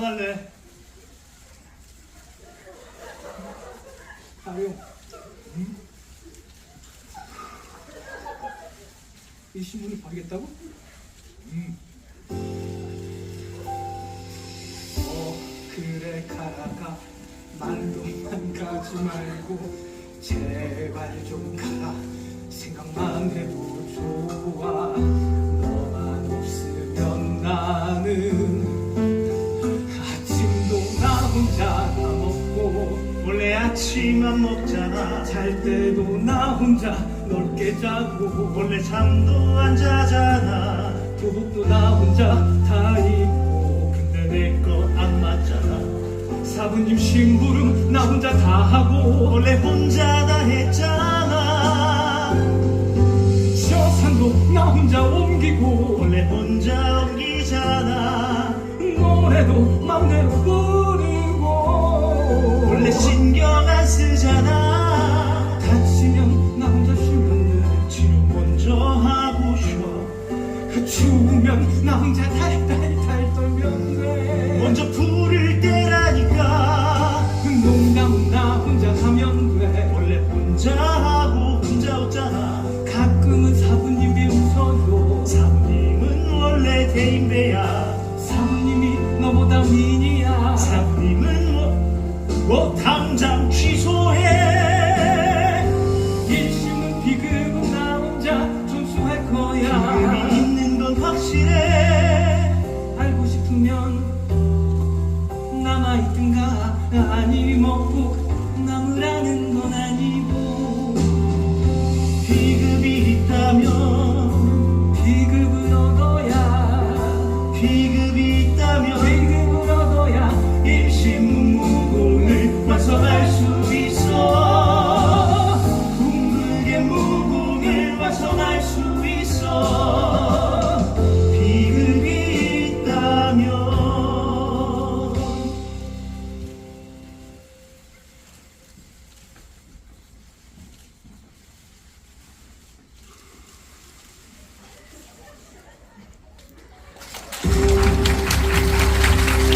할래. 아용. 응? 이 신문을 버리겠다고? 음. 어 그래 가라가 말로만 가지 말고 제발 좀 가라 생각만 해도 좋아 안 먹잖아. 잘 때도 나 혼자 넓게 자고 원래 잠도 안 자잖아. 교복도 나 혼자 다 입고 근데 내 거 안 맞잖아. 사부님 심부름 나 혼자 다 하고 원래 혼자 다 했잖아. 저 산도 나 혼자 옮기고 원래 혼자 옮기잖아. 노래도 맘대로 부르고 원래 신경 돼 추우면 나 혼자 달달달 떨면 돼 먼저 불을 때라니까. 농담 나 혼자 하면 돼 원래 혼자 하고 혼자 웃잖아. 가끔은 사부님이 웃어도 사부님은 원래 대인배야. 사부님이 너보다 미니야 사부님은 뭐, 뭐 당장 취소 남아있든가 아니 먹고